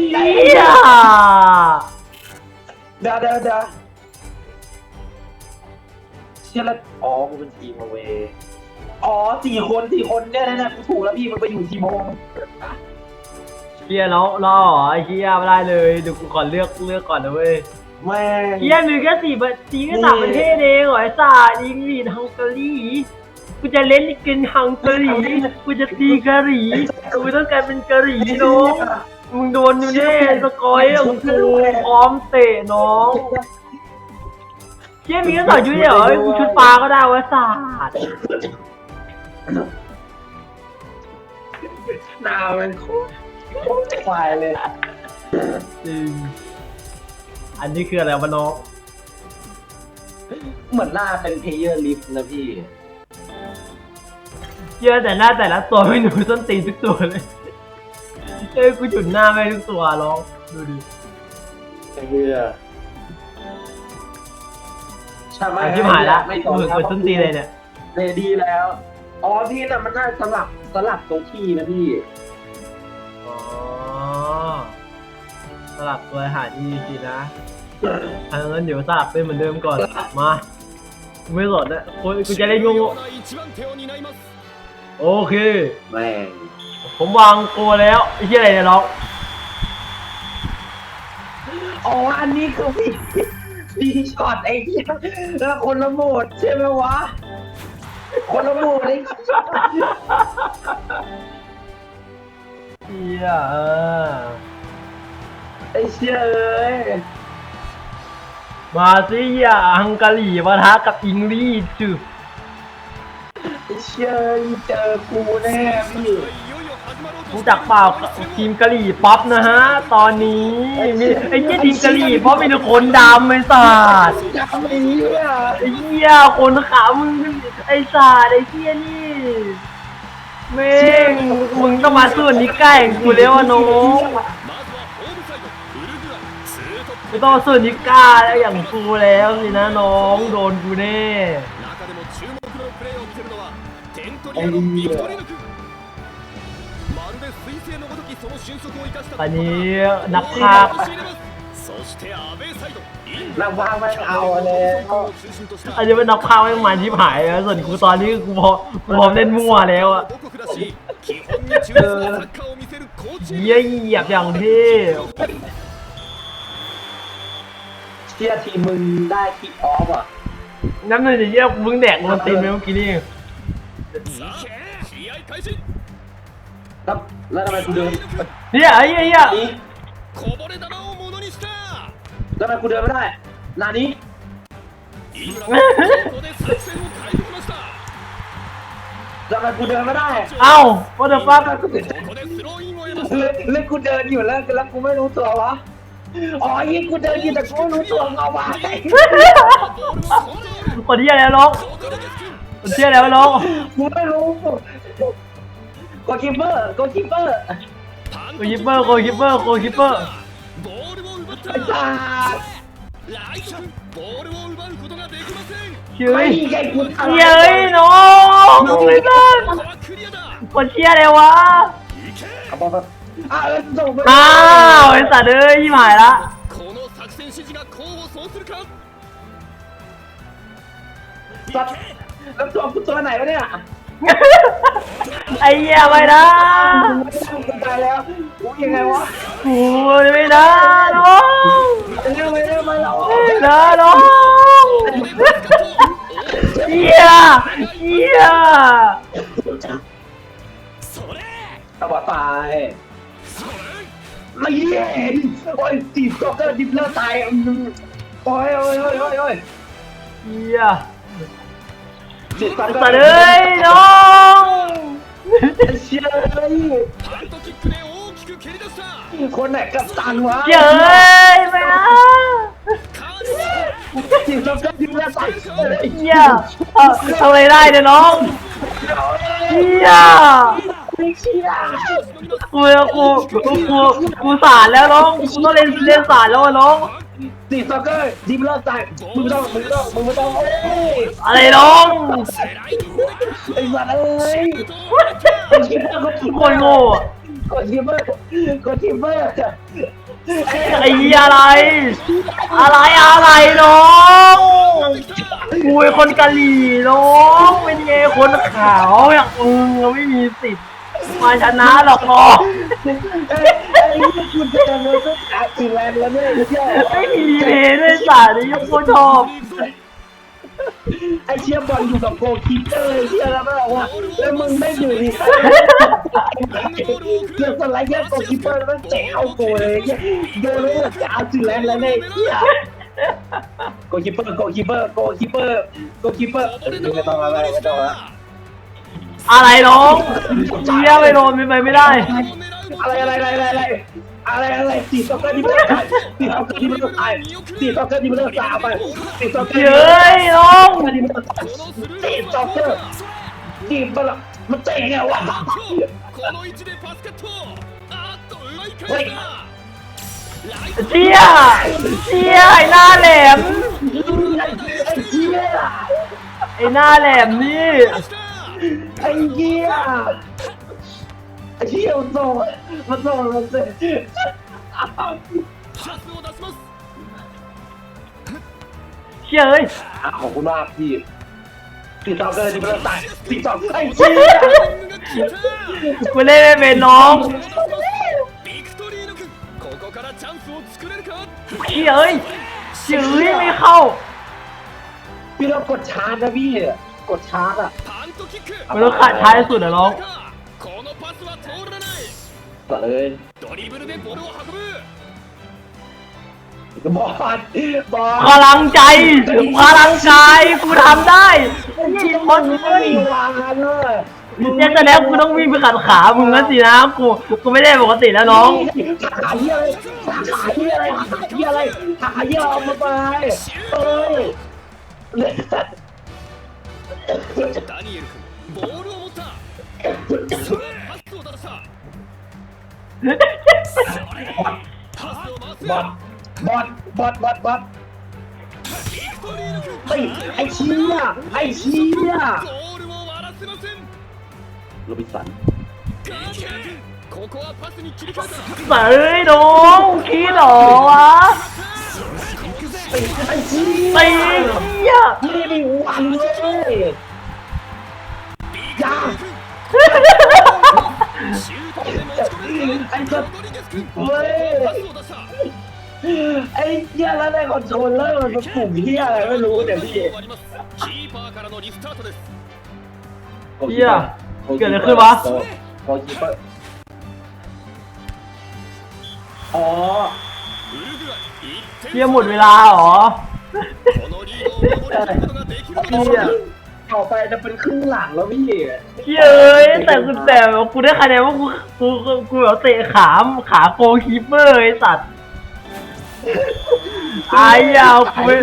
ดีเฮียเดี๋ยวเดี๋ยวเดี๋ยวเชื่อแล้วอ๋อกูเป็นทีมเอาเวอ๋อสี่คนสี่คนเนี่ยนะกูถูกแล้วพี่มันไปอยู่ทีมโมงเฮียแล้วรอเหรอไอ้เฮียไม่ได้เลยเดี๋ยวกูขอเลือกเลือกก่อนนะเว้ยแม่ง เฮียมีแค่สี่ประสีแค่สามประเทศเองเหรอไอ้สัสอังกฤษฮังการีกูจะเล่นกินฮังการีกูจะตีกะหรี่กูต้องการเป็นกะหรี่น้อง มึงโดนอยู่แน่สกอยอะกูพร้อมเตะน้องเฮียมีแค่สองชุดเดียวเหรอกูชุดปลาก็ได้วะสัสหน้ามันโคตรโคตรควายเลยจริงอันนี้คืออะไรวะน้องเหมือนหน้าเป็นเพลเยอร์ลิฟต์นะพี่เยอะแต่หน้าแต่ละตัวไม่หนูส้นตีนทุกตัวเลย เฮ้ยกูจุดหน้าแม่ทุกตัวร้องดูดิไอ้เหี้ยใช่ไมอะที่ายละไม่ตรงเอนเปิดต้นตีเลยเนี่ยเลดีแล้ว อ๋อพี่น่ะมันน่าสลับสลับตัวที่นะพี่ อ๋อสลับตัวหาที่สินะทางนั้นเดี๋ยวสลับเป็นเหมือนเดิมก่อนมาไม่สดนะคุณจะได้งงโอเค แม่ ผมวางตัวแล้วไอ้ที่อะไรเนี่ยน้องอ๋อ อันนี้คือพี่พี่ช็อตไอ้เหี้ยแล้วคนละโหมดใช่ไหมวะ คนละโหมดไอ้เฮียเออไอ้เชี่ยเอ้ยมาสิอย่าฮังการีปะทะกับอิงลีจูไอ้เชี่ยเจอกูแน่พี่ ดูจากเปล่าทีมกะหรี่ป๊อปนะฮะ ตอนนี้มีไอ้เหี้ยทีมกะหรี่ป๊อปเป็นคนดำไอ้สัสอยากทำอะไอ้เลยอะไอ้เหี้ยคนขาวมึงไอ้สัสไอ้เหี้ยนี่เม่งมึงต้องมาส่วนนี้ใกล้กูแล้วน้องไม่ต้องส่วนนี้กล้าแล้วอย่างกูแล้วสินะน้องโดนกูแน่ไอ้เหี้ย อันนี้นักภาพนักภาพไม่เอาเลยอันนี้เป็นนักภาพไม่มาที่หายส่วนกูตอนนี้กูพอกูพร้อมเล่นมั่วแล้วอะเยี่ยหยีบอย่างที่เชี่ยทีมึงได้ทีออฟอะนั่นเลยเยี่ยมึงแดกโดนตีนไปเมื่อกี้นี่ แล้วแล้วทำไกูเดินเนี่ยไอ้เหี้ยนี้こぼれ球をものにしたแล้วทำไมกูเดินไม่ได้นานี้井村がここで作戦を変えてきましたแล้วทำไมกูเดินไม่ได้เอาเดฟ้ากูเดินここでスローインを得ましたเล่นกูเดินอยู่แล้วแล้วกูไม่รู้ตัววะอ๋อยิงกูเดินยู่แต่กูไม่รู้ตัวงอวะคนเชี่ยแล้วน้องคนเชี่ยแล้วน้องกูไม่รู้ โกคิปเปอร์โกคิปเปอร์โกยิปเปอร์โกยิปเปอร์โกยิปเปอร์ไอ้จ้าเฮ้ยเฮ้ยน้องไม่ได้คนเชียร์เลยวะอ้าวไอ้สัตว์เอ้ยหายละสัตว์แล้วตัวกูตัวไหนวะเนี่ย ไอ้เหี้ยไม่ได้ตายแล้วกูยังไงวะกูไม่ได้องจย่นไม่ได้ไม่ได้ไม่นะน้องเหี้ยเหี้ยตะตายไอ้เหี้ยโอ้ยตีบก็ก็ดิบแล้วตายโอ้ยโอ้ยโอ้ยโอ้ยเหี้ย จ็ดสามไปเลยน้องเชียร์เคนไหนกับตังวะเจ๋ไปอะจิจีมงเยี่ยเอาอะไรได้เนี่ยน้องเยี่ย ไม่เชื่อกูกูกูกูกูสารแล้วน้องกูต้องเล่นเล่นสารแล้วอะน้อง ดิสกอร์ดิมเลิกตายมึงไม่ต้องมึงไม่ต้องมึงไม่ต้องอะไรน้องไอ้สัตว์เอ้ยกดทิมเมอร์กดทิมเมคนอโง่ร์กดทิมเมอร์กดทิมเมอร์ไอ้อะไร อะไรอะไรน้องกูเป็คนกะหรี่น้องเป็นไงคนขาวอย่างมึงอะไม่มีสิทธิ์ มาชนะหรอกน้องเอ้ยไอ้นี่คุณจะทำอะไรก็ขาดสีแลนด์แล้วเนี่ยไอ้เหี้ยไม่มีเพลย์ด้วยสัตว์นี่ยังโคตรชอบไอ้เชี่ยบอลอยู่กับโกคิปเปอร์ไอ้เชี่ยแล้วไม่บอกว่าแล้วมึงไม่อยู่ดีเกือบสไลด์แค่โกคิปเปอร์แล้วแจ๋วโกเลยเหี้ยโยนแล้วจะเอาสีแลนด์แล้วเนี่ยเหี้ยโกคิปเปอร์โกคิปเปอร์โกคิปเปอร์โกคิปเปอร์ไม่ต้องอะไรไม่ต้องอะไร อะไรน้องเยี่ยไปโดนไปไปไม่ได้ อะไรอะไรอะไรอะไรอะไรอะไรอะไรสีสองเก้าที่มันตายสีสองเก้าที่มันตายสีสองเก้าที่มันตายไปสีสอเก้าเฮ้ยน้องสี่ตาองเก้าดีบมันละมันเจ๋งไงวะเชียเชี่ยไอ้หน้าแหลมไอ้หน้าแหลมนี่ ไอ้เจี๊ยไอ้เจี๊ยมันส่งมันส่งมันเสร็จ パスを出します เชี่ยเอ้ย ขอบคุณมากพี่สีสอกเกอร์ที่ไม่ได้ตายสีสอกไอ้เจี๊ย タイミングが効いた กูเล่นไม่เป็นน้อง ビクトリーノ君ここからチャンスを作れるか เชี่ยเอ้ยเชี่ยเอ้ยไม่เข้า พี่ต้องกดชาร์จนะพี่ กดชาร์จอะมันต้องขาดท้ายสุดอะน้องต่อเลยบอลบอลพลังใจพลังใจกูทำได้กูกินบอลเลยนี่ยแต่แล้วกูต้องวิ่งไปขัดขามึงนะสินะกูกูไม่ได้ปกติแล้วน้องขาเยี่ยอะไรขาเยี่ยอะไรขาเยี่ยอะไรขาเยี่ยเอามาไปเออ ダニエル君ボールを持ったパスを出したパスを回す บอลบอลบอลบอลบอล ビクトリーノ君 ไอ้ไอ้เชี่ยไอ้เชี่ย ゴールを割らせません โรบินสัน ガーシャー君ここはパスに切り替えた เฮ้ยน้องคิดเหรอวะ ไอ้ ไอ้เหี้ยไอ้เหี้ยนี่ดิวันเลยยาไอ้เจ้าเว้ยไอ้เหี้ยแล้วใอนโทรลลอร์มันเป็นปุ่มเหี้ยอะไรไม่รู้เนี่พี่เหี้ยเกิดอะไรขึ้นวะอ๋อ เพี่ยหมดเวลาหรอพี่อะต่อไปจะเป็นครึ่งหลังแล้วพี่เที่ยเอ้ยแต่กูแต่กูได้คะแนนว่ากูกูกูแบบเตะขาขาโกคีเปอร์ไอสัตว์ไอ้ยาวกูไม่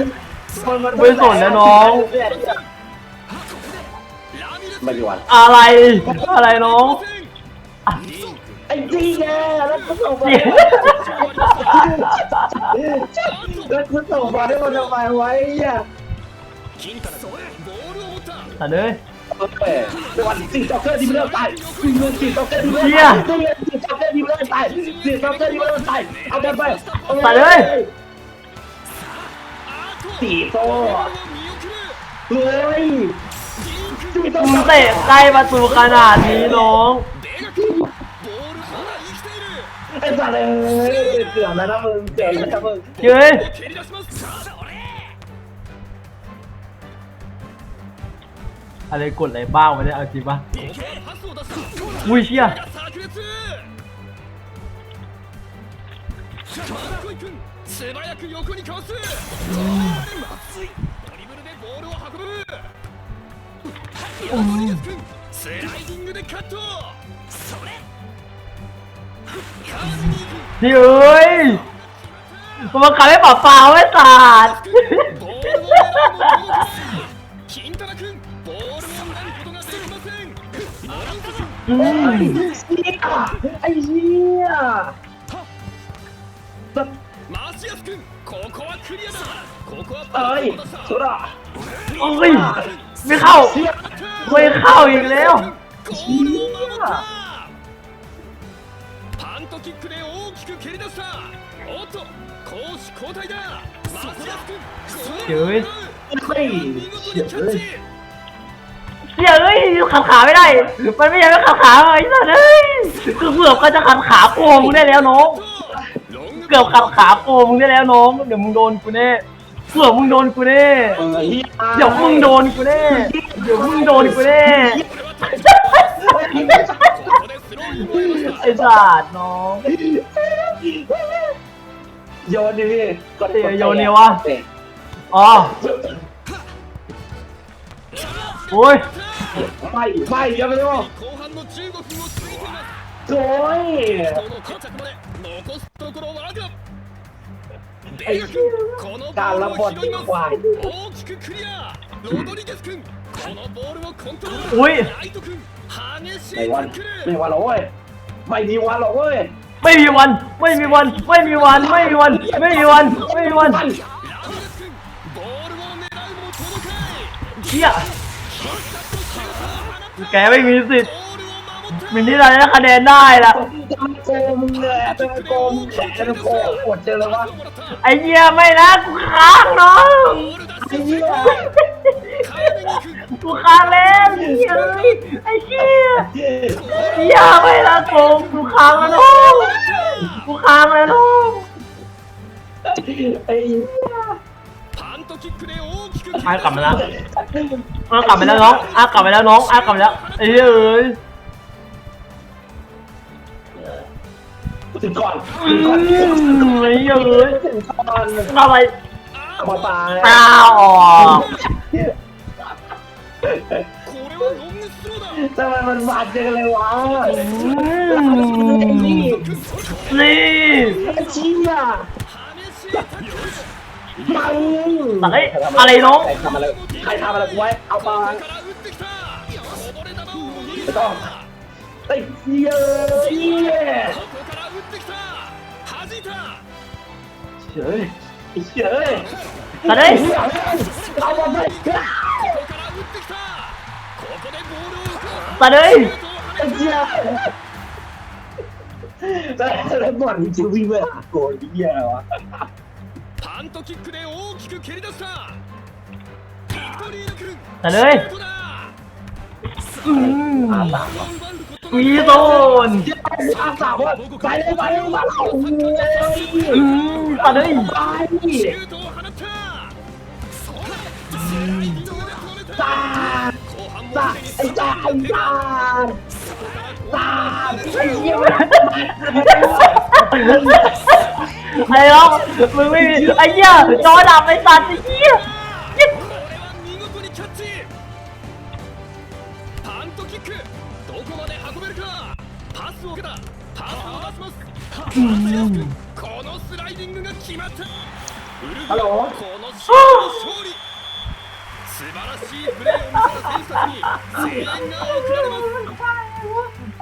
กูไม่สนนะน้อง ไม่ดนอะไรอะไรน้อง ไอ้จีแกแล้วกูส่งมาแล้วคุณส่งมาให้มันทำไมไว้อะตัดเลยวันสี่จ็อกเกอร์ดิมเลอร์ตายสี่เงินสี่จ็อกเกอร์ดิมเลอร์ตายสี่เงินสี่จ็อกเกอร์ดิมเลอร์ตายสี่จ็อกเกอร์ดิมเลอร์ตายเอาแบบไปตัเลยสี่โซ่เฮ้ยมึงเตะใกล้ประตูขนาดนี้น้อง ไอ้สัตว์เลยเกือบแล้วนะมึงเกือบแล้วนะมึง เฮ้ย 蹴り出しますそれ อะไรกดอะไรบ้างวะเนี่ยเอาจริงปะ ここはパスを出した อุ้ยเชี่ย 炸裂マッコイ君素早く横にかわすまずいドリブルでボールを運ぶロドリゲス君スライディングでカットそれ ดิเอ้ยมันบังคับให้ปอบเปล่าไอ้สัตว์ไอ้เหี้ยเอ้ยสุดาโอ้ยไม่เข้าไม่เข้าอีกแล้วเหี้ย トキックで大きく蹴り出したおっと攻守交代だマスヤス君เฮ้ย เฮ้ย 見事にキャッチ เฮียเอ้ยขัดขาไม่ได้ มันไม่อยากจะขัดขาไอ้สัสเอ้ยคือเกือบก็จะขัดขาโกงมึงได้แล้วน้อง ロング เกือบขัดขาโกงมึงได้แล้วน้อง เดี๋ยวมึงโดนกูแน่เกือบมึงโดนกูแน่ เออเฮีย เดี๋ยวมึงโดนกูแน่ เดี๋ยวมึงโดนกูแน่ ไอ้ฉาดน้องโยนดิพี่กดเตะโยนเนี่ยวะอ๋อโอ้ยไม่ไม่ยังไม่รู้โอ้ยไอ้การรับบอลควาย อุ้ยไม่วันไม่วันหรอกเว้ยไม่มีวันหรอกเว้ยไม่มีวัน ไม่มีวัน ไม่มีวัน ไม่มีวัน ไม่มีวัน ไม่มีวันเชี่ยแกไม่มีสิทธิ์มินนี่เราได้คะแนนได้ละจะโกงเลยจะโกงจะโกงอดเจอแล้ววะไอเหี้ยไม่นะกูค้างน้องไอเหี้ย กูค้างแล้วเฮ้ยไอ้เชี่ยอย่าไปละผมกูค้างแล้วน้องกูค้างแล้วน้ไอ้เหี้ยอ้ากลับมาแล้วอ้ากลับมาแล้วน้องอ้ากลับมาแล้วน้องอ้ากลับมาแล้วไอ้เหี้ยเอ้ยถึงก่อนถึงก่อนไอ้ยเอ้ยถึงก่อนทำไมมาตายอ้าวออก ทำไมมันบาดจังเลยวะนี่นี่เชี้อะบังอะไรอะไรน้องใครทำอะไรใครทำอะไรกูไว้ เอาบังไปต้องไอ้เหี้ยเหี้ยเฉยเฉยอะไรเอาไป 受け แต่ได้ シュートを ไอ้ 放 เหี้ยแล้วบอลมันจะวิ่งไปหาโกลไอ้เหี้ยวะ パントキックで大きく蹴り出したビクトリーナクルン แต่เลย シュートだ อืม อาสาม 奪うことが มีโซน อาสามว่าไปเลยไปเลยมาเอาโอ้ย อืมแต่ได้ ไป シュートを放ったスライディングで止め ตา た จ้าไอ้จ้าไอ้จ้าจ้าไอ้เหี้ยมันไอ้ล็อกมึงไม่มีไอ้เหี้ยจอดับไอ้สัตว์ไอ้เหี้ยฮัลโหล 素晴らしいプレーを見せた選手たちに声援が送られます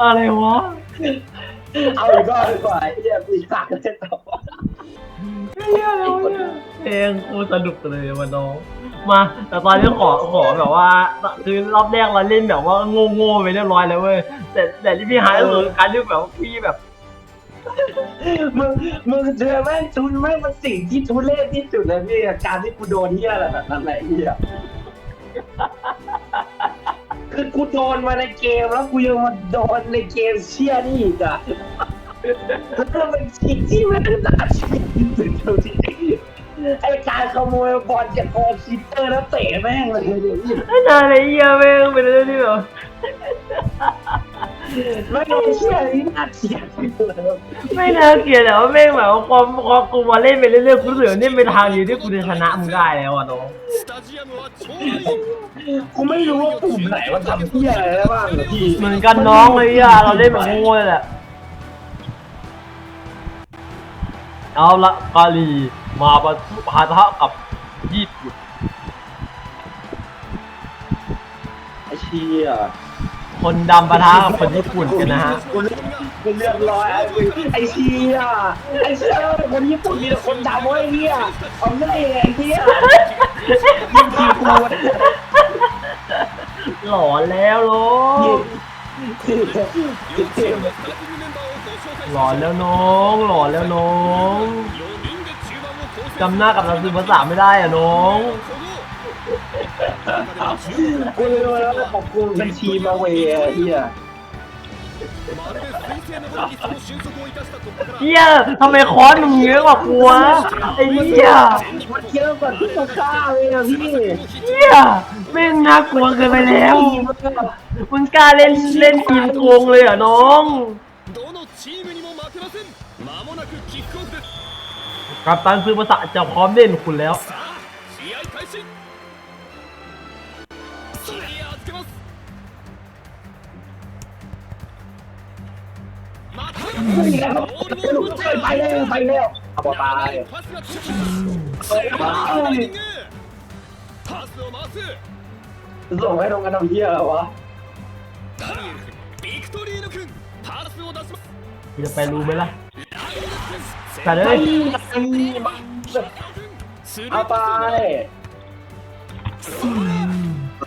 อะไรวะ เอาอีกรอบดีกว่าไอ้เหี้ยกูสักกันต่อ เหี้ยแล้วเนี่ยเพลงกูสนุกเลยวันน้องมา แต่ตอนนี้ขอขอแบบว่าคือรอบแรกเราเล่นแบบว่าโง่ๆไปเรียบร้อยแล้วเว้ยแต่แต่ที่พี่หายก็คือการที่แบบพี่แบบ มึงมึงเจอแม่งทุนแม่งมันสิ่งที่ทุเรศที่สุดเลยพี่การที่กูโดนเหี้ยอะไรแบบนั้นแหละไอ้เหี้ย คือกูโดนมาในเกมแล้วกูยังมาโดนในเกมเชี่ยนี่อีกอะแล้วมันเป็นสิ่งที่แม่งน่าชื่อที่สุดเท่าที่ไอการขโมยบอลจากโกลคีเตอร์แล้วเตะแม่งเลยเดี๋ยวนี้ ไอ้นายไอ้เหี้ยแม่งเป็นเรื่องที่แบบ ไม่เชื่อนี่น่าเกลียดไม่น่าเกลียดแต่ว่าแม่งแบบว่าความความกูมาเล่นไปเรื่อยๆกูรู้สึกว่านี่เป็นทางเดียวที่กูจะชนะมึงได้แล้วอะน้องกูไม่รู้ว่าปุ่มไหนว่าทำเพี้ยอะไรได้บ้างเหพี่เหมือนกันน้องเลยอะเราเล่นแบบงงเลยแหละเอาละกาลีมาปะทุปะทะกับญี่ปุ่นไอ้เชี่ย คนดำปะทะกับคนญี่ปุ่นกันนะฮะเป็นเรียบร้อยไอ้เชี่ยไอ้เชี่ยคนญี่ปุ่นมีแต่คนดำไว้เนี่ยเอาไม่ได้ไอ้เชี่ยยิงทีกูหลอนแล้วโลกหลอนแล้วน้องหลอนแล้วน้องจำหน้ากับนักสืบภาษาไม่ได้อะน้อง กูเลยโดนแล้วขอบคุณบัญชีมาเวเฮียเฮียทำไมคอนมึงเยอะกว่ากูวะไอ้เฮียมันเยอะกว่าที่ตัวก้าเลยนะพี่เฮียแม่งน่ากลัวเกินไปแล้วมึงกล้าเล่นเล่นทีมโกงเลยเหรอน้องกัปตันซื้อภาษาจะพร้อมเล่นคุณแล้ว ไปแล้วไปแล้วเอาไปส่งให้ตงกันทำเหี้วะจะไปรู้ไหมล่ะแต่เลยเอาไป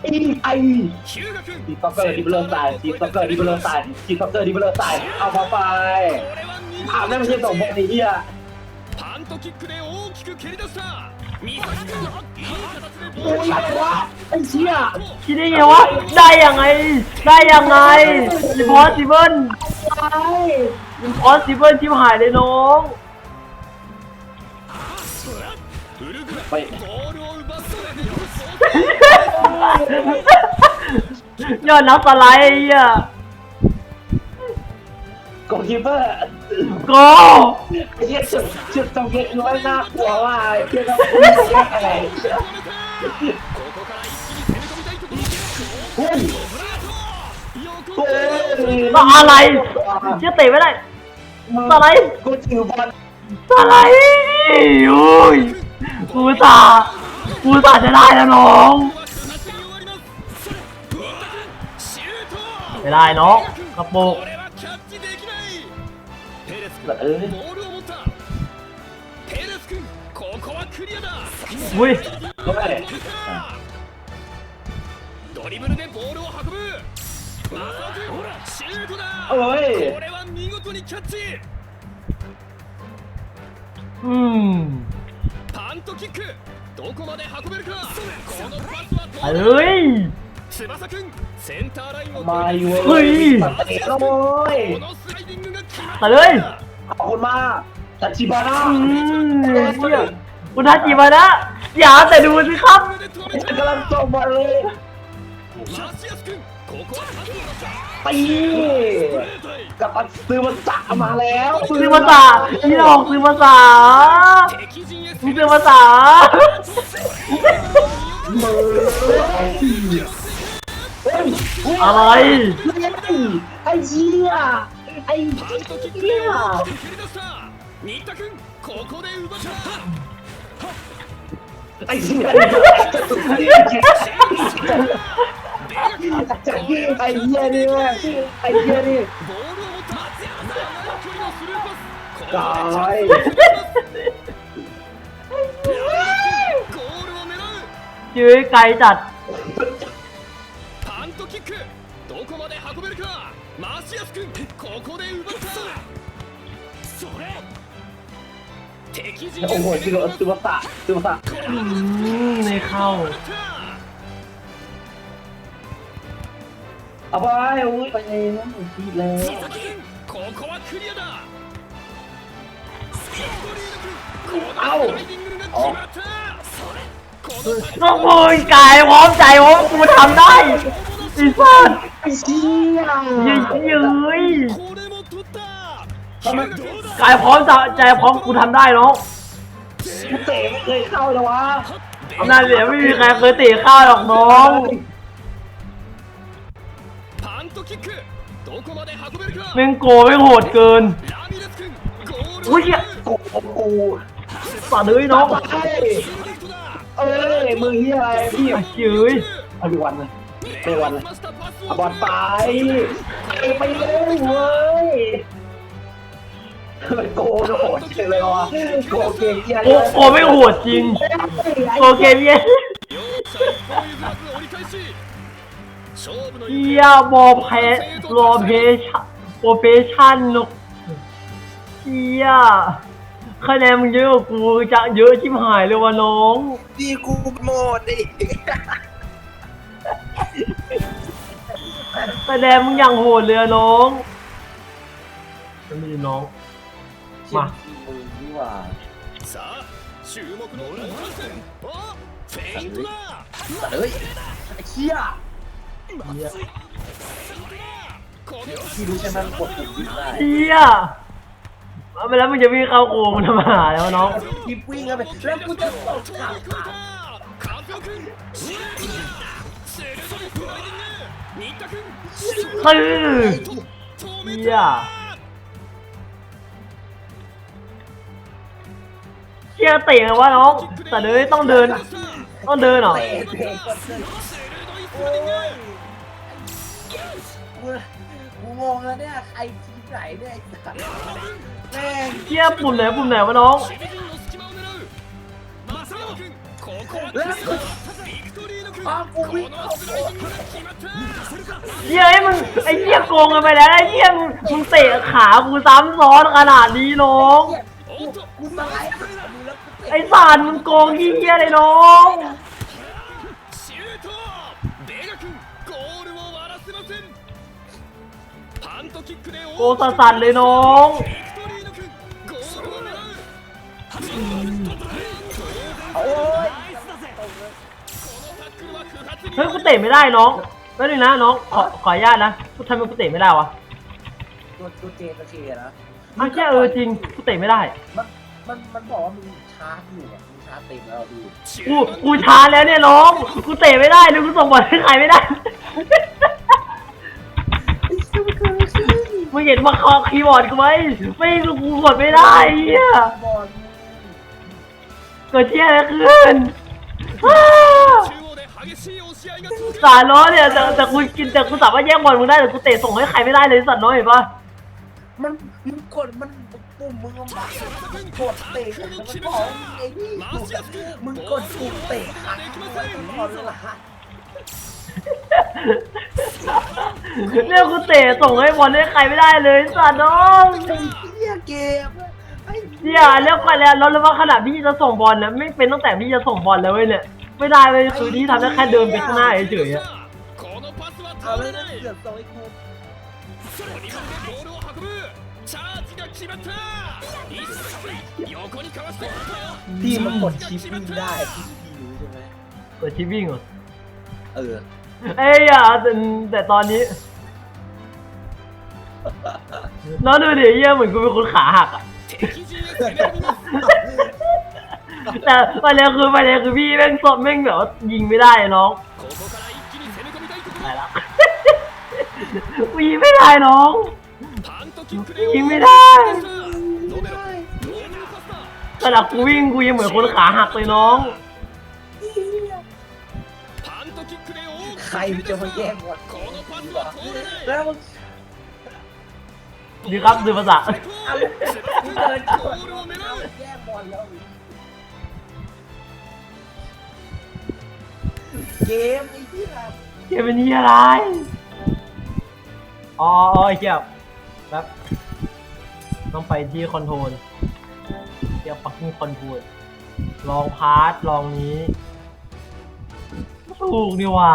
อีไอทีต็อกเกอร์ดิบเลอร์สไตล์ทีต็อกเกอร์ดิบเลอร์สไตล์ทีต็อกเกอร์ดิบเลอร์สไตล์เอามาไปถามได้ไม่ใช่สองพวกนี้อะパントキックで大きく蹴り出した三崎君のいい形でボーไอ้เชี่ยคิดได้ไงวะ ได้ยังไง ได้ยังไง impossible ไป impossible ชิบหายเลยน้องไป ยอดนักสไลด์อ้เกองคิปเปอร์โกไอ้เหี้ยจุดจุดตรงเก็ตน้อน่ากลัวว่าไอ้เหี้ยต้อะไรเฮ้ยเต่ออะไรเชี่ยเตะไม่ได้ สไลด์ กูถือบอลสไลด์โอ้ยกูตากูตาจะได้แล้วน้อง ไม่ได้น้องกระปุกเอออุ้ยเข้าไปドリブルでボールを運ぶ。ほらシュートだ。これは見事にキャッチ。うん。パントキック。どこまで運べるか。このパスはどうだ。ย 翼君センターラインを มาอยู่ เฮ้ย ตัดเตะแล้วโว้ย このスライディングが決ま ไปเลย ขอบคุณมากตัดชิบาร่า อืมเนี่ยคุณทัจิมานะอย่าแต่ดูสิครับ これで止め ฉัน た กำลังส่งบอลเลย マシアス君ここはパスを出した ตี ストレートへ กับตันซื้อมาจ่ามาแล้ว ซื้อภาษาพี่หลอกซื้อภาษา 敵陣へ มึงซื้อภาษา มือ เฮ้ยอะไรไอ้เหี้ยไอ้เหี้ยไอ้เหี้ยไอ้เหี้ยนี่แม่ไอ้เหี้ยนี่ตายยื้อไกลจัด โอ้โหซิโรซูบะสะซูบะสะในเข้า เอาไปโอ้ยไปเลยนะผิดแล้วเอาโอ้ยกายพร้อมใจพร้อมกูทำได้อีสัตว์ไอ้เหี้ยยืย ทำไมกายพร้อมใจพร้อมกูทำได้น้องเตะไม่เคยเข้าเลยวะอำนาจเหลือไม่มีใครเคยเตะเข้าหรอกน้องแม่งโกไม่โหดเกินอุ้ยโกโกสาดเลยน้องเอ้ยมือเฮียอะไรพี่เฉยเอาดีวันเลยไปวันเลยบอลไปไปเลยเว้ย โกโหดเลยวะโกเกมเกียร์โอ้โอไม่โหดจริงโอเคเพี่ยเฮียบอเพรอเพชันโปรเฟชั่นนกเฮียคะแนนมึงเยอะกว่ากูจะเยอะชิบหายเลยวะน้องดีกูหมดดิคะแนนมึงอย่างโหดเลยอะน้องไม่มีน้อง มา มึงนี่หว่า さあ注目の後半戦おフェイントだ เฮ้ยไอ้เชี่ย เฮีย これは ที่รู้ใช่ไหมมันกดปุ่มวิ่งได้ เฮียเอาไปแล้วมึงจะวิ่งเข้าโกงทำไมหาแล้วะน้อง คลิปวิ่งแล้วไปแล้วกูจะตก 飛 ขา び越えたカズオ君鋭いフライディング新田君 คือ 止め เฮีย เชี่ยเตะเลยวะน้องแต่เดินต้องเดิน ต้องเดินหรอกูมองงแล้วเนี่ยใครที่ไหนเนี่ยไอ้สัสแม่งเชี่ยปุ่มไหนปุ่มไหนวะน้องเย้ยไอ้มึงไอ้เชี่ยโกงกันไปแล้วไอ้เชี่ยมึงมเตะขากูซ้ำซ้อนขนาดนี้น้อง กูตาย ไอ้สารมึงโกงเฮียเลยน้อง シュートベガ君ゴールを割らせませんパントキックで โกงสัสๆเลยน้อง ビクトリーノ君ゴールを狙う โอ้ย このタックルは不発に เฮ้ยกูเตะไม่ได้น้องแป๊บนึงนะน้องขอขออนุญาตนะกูทำไมกูเตะไม่ได้วะ ตัวตัวเจตัวเจนะ อ้าวแค่เออจริงกูเตะไม่ได้ มันมันมันบอกว่ามึง ชาร์จอยู่อะมึชาร์จเต็มแล้วเราดูกูกูช้าแล้วเนี่ยน้องกูเตะไม่ได้เลยกูส่งบอลให้ใครไม่ได้ไม่เห็นว่าคอคีย์บอร์ดกูไหมไม่กูกดไม่ได้อ้เฮียกดเชี่ยอะไรขึ้นอ้าสารล้อเนี่ยแต่แต่กูกินแต่กูสามารถแย่งบอลมึงได้แต่กูเตะส่งให้ใครไม่ได้เลยสัตว์น้อยเห็นปะมันมันกดมัน ปุ่มมึงลำบากกดเตะผมแล้วมันของไอ้นี่มึงกดปุ่เตะขากูไว้ตลอดเวล่ะเนี่ยกูเตะส่งให้บอลได้ใครไม่ได้เลยสัตว์น้องเหี้ยเกมเนี่ยเรียกว่าแล้วแล้วว่าขนาดพี่จะส่งบอลนะไม่เป็นตั้งแต่พี่จะส่งบอลแล้วเว้ยเนี่ยไม่ได้เลยคือที่ทำได้แค่เดินไปข้างหน้าเฉยๆเอาแล้วเกือบส่งไอ้ครู ชิบัตะอิสไซโยโกนิคาวาสเตะพี่มันกดชิปวิ่งได้พี่พี่รู้ใช่ไหมกดชิปวิ่งเหรอเออเอ้ยอะแต่ตอนนี้น้องดูดิเยี่ยเหมือนกูเป็นคนขาหักอะแต่ประเด็นคือประเด็นคือพี่แม่งสดแม่งแบบว่ายิงไม่ได้น้องไปแล้วยิงไม่ได้น้อง ยิงไม่ได้ระดับกูวิ่งกูยังเหมือนคนขาหักเลยน้องใครจะมาแย่งหมดแล้วดีครับดูภาษาเกมเกมเป็นที่อะไรอ๋อเจ้า ครับ ต้องไปที่คอนโทรลเดี๋ยวปักที่คอนโทรลลองพาร์ทลองนี้ถูกดีว่า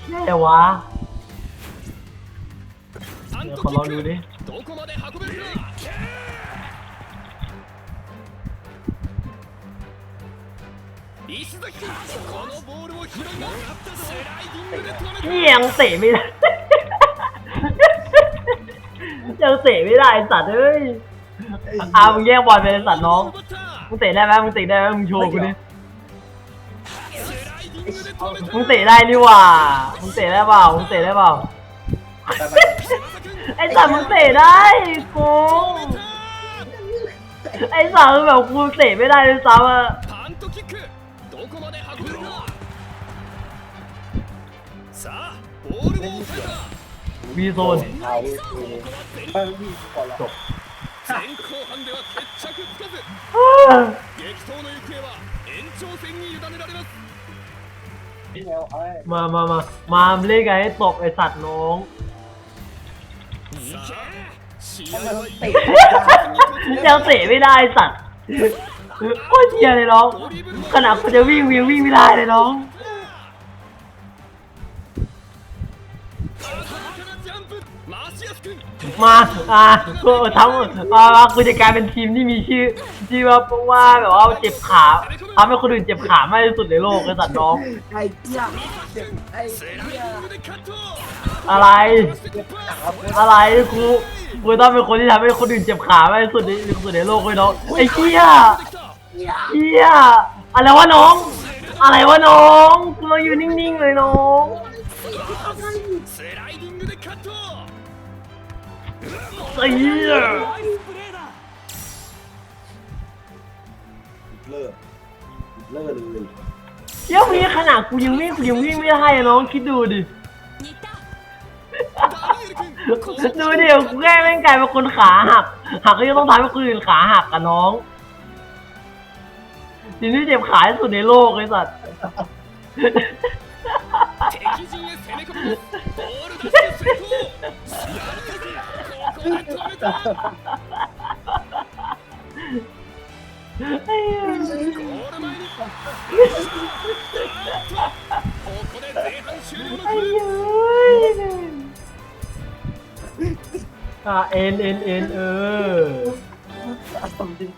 แค่วะเดี๋ยวขอลองดูดิเสียงเตะไม่ได้ ยังเตะไม่ได้ไอสัตว์เอ้ยเอามึงแย่งบอลไปไอ้สัตว์น้องมึงเตะได้ไหมมึงเตะได้ไหมมึงโชว์กูดิมึงเตะได้นี่ว่ามึงเตะได้เปล่ามึงเตะได้เปล่าไอ้สัตว์มึงเตะได้กูไอ้สัตว์แบบกูเตะไม่ได้เลยซ้ำอะวีโซน เอาเออวิ่งก่อนละ 前後半では決着つかず激闘の行方は延長戦に委ねられます นี่แล้วไอ้ มามามามาเล่นกันให้ตกไอสัตว์น้อง さあ試合 ทำไม は มัน 一 เตะ ยังเตะไม่ได้ไอ้สัตว์โคตรเหี้ยเลยน้อง ขนาดกูจะวิ่งวิ่งวิ่งไม่ได้เลยน้อง มาอ่ากูทำอ่ากูจะกลายเป็นทีมที่มีชื่อที่ว่าเพราะว่าแบบว่าเจ็บขาทำให้คนอื่นเจ็บขามากที่สุดในโลกไอ้สัตว์น้อง ไอ้เจี๊ยบไอ้เจียอะไร อะไรกูกูต้องเป็นคนที่ทำให้คนอื่นเจ็บขามากที่สุดในสุดในโลกเลยน้องไอ้เจี๊ยบเจี๊ยบอะไรวะน้อง อะไรวะน้องกูมาอยู่นิ่งๆเลยน้อง ไอ้เหี้ยเลิกพี่มีขนาดกูยังวิ่งกูยังวิ่งไม่ได้อน้องคิดดูดิดูเดี๋ยวกูแก้แม่งกลายเป็นคนขาหักหักก็ยังต้องทำให้คนอื่นขาหักกันน้องที่นี่เจ็บขาที่สุดในโลกเลยสัตว์ อะเอ็นเอ็นเอ็นเออ จริง